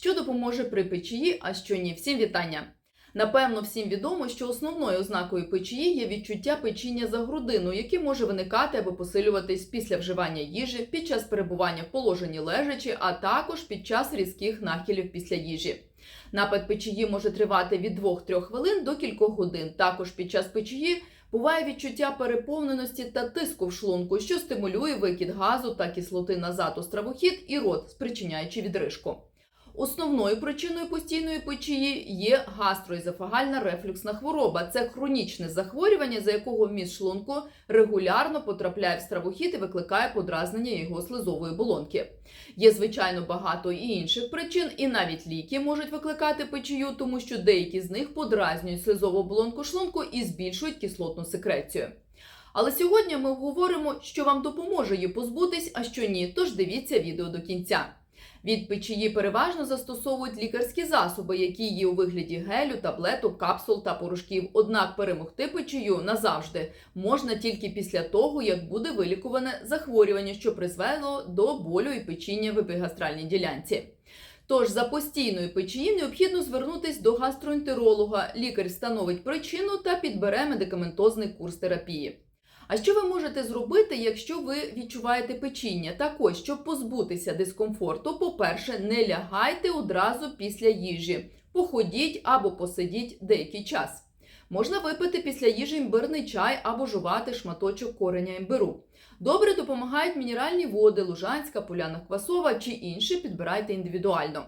що допоможе при печії, а що ні. Всім вітання! Напевно, всім відомо, що основною ознакою печії є відчуття печіння за грудину, яке може виникати або посилюватись після вживання їжі, під час перебування в положенні лежачі, а також під час різких нахилів після їжі. Напад печії може тривати від 2-3 хвилин до кількох годин. Також під час печії буває відчуття переповненості та тиску в шлунку, що стимулює викид газу та кислоти назад у стравохід і рот, спричиняючи відрижку. Основною причиною постійної печії є гастроезофагальна рефлюксна хвороба. Це хронічне захворювання, за якого вміст шлунку регулярно потрапляє в стравохід і викликає подразнення його слизової болонки. Є звичайно багато і інших причин, і навіть ліки можуть викликати печію, тому що деякі з них подразнюють слизову оболонку шлунку і збільшують кислотну секрецію. Але сьогодні ми говоримо, що вам допоможе її позбутись, а що ні. Тож дивіться відео до кінця. Від печії переважно застосовують лікарські засоби, які є у вигляді гелю, таблеток, капсул та порошків. Однак перемогти печію назавжди можна тільки після того, як буде вилікуване захворювання, що призвело до болю і печіння в епігастральній ділянці. Тож за постійною печії необхідно звернутись до гастроентеролога. Лікар встановить причину та підбере медикаментозний курс терапії. А що ви можете зробити, якщо ви відчуваєте печіння? Так ось, щоб позбутися дискомфорту, по-перше, не лягайте одразу після їжі. Походіть або посидіть деякий час. Можна випити після їжі імбирний чай або жувати шматочок кореня імбиру. Добре допомагають мінеральні води, лужанська, поляна квасова чи інші підбирайте індивідуально.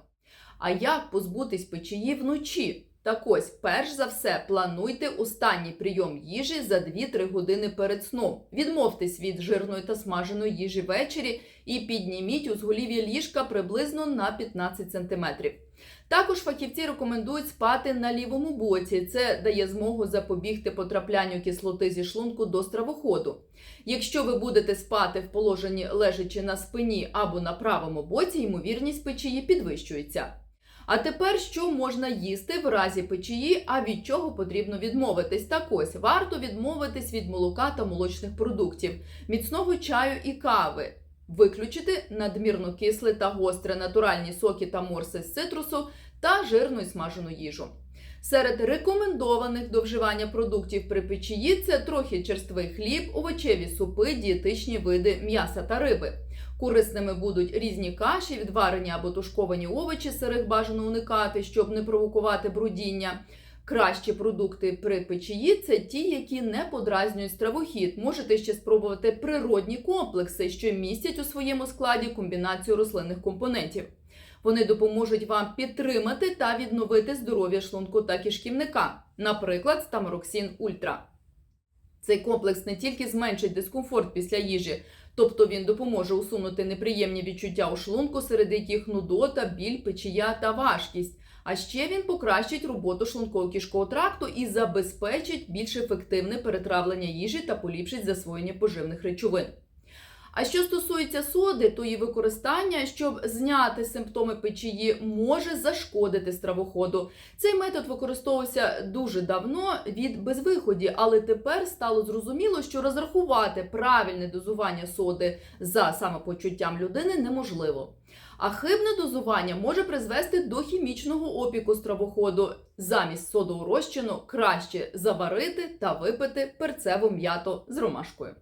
А як позбутись печії вночі? Так ось, перш за все, плануйте останній прийом їжі за 2-3 години перед сном. Відмовтесь від жирної та смаженої їжі ввечері і підніміть узголів'я ліжка приблизно на 15 см. Також фахівці рекомендують спати на лівому боці. Це дає змогу запобігти потраплянню кислоти зі шлунку до стравоходу. Якщо ви будете спати в положенні лежачи на спині або на правому боці, ймовірність печії підвищується. А тепер що можна їсти в разі печії, а від чого потрібно відмовитись? Так ось варто відмовитись від молока та молочних продуктів, міцного чаю і кави, виключити надмірно кисле та гостре натуральні соки та морси з цитрусу та жирну і смажену їжу. Серед рекомендованих до вживання продуктів при печії це трохи черствий хліб, овочеві супи, дієтичні види м'яса та риби. Корисними будуть різні каші, відварені або тушковані овочі, сирих бажано уникати, щоб не провокувати брудіння. Кращі продукти при печії це ті, які не подразнюють стравохід. Можете ще спробувати природні комплекси, що містять у своєму складі комбінацію рослинних компонентів. Вони допоможуть вам підтримати та відновити здоров'я шлунку та кишківника, наприклад, стамароксин Ультра. Цей комплекс не тільки зменшить дискомфорт після їжі, тобто він допоможе усунути неприємні відчуття у шлунку, серед яких нудота, біль, печія та важкість. А ще він покращить роботу шлунково-кишкового тракту і забезпечить більш ефективне перетравлення їжі та поліпшить засвоєння поживних речовин. А що стосується соди, то її використання, щоб зняти симптоми печії, може зашкодити стравоходу. Цей метод використовувався дуже давно від безвиході, але тепер стало зрозуміло, що розрахувати правильне дозування соди за самопочуттям людини неможливо. А хибне дозування може призвести до хімічного опіку стравоходу. Замість содового розчину краще заварити та випити перцеву м'ято з ромашкою.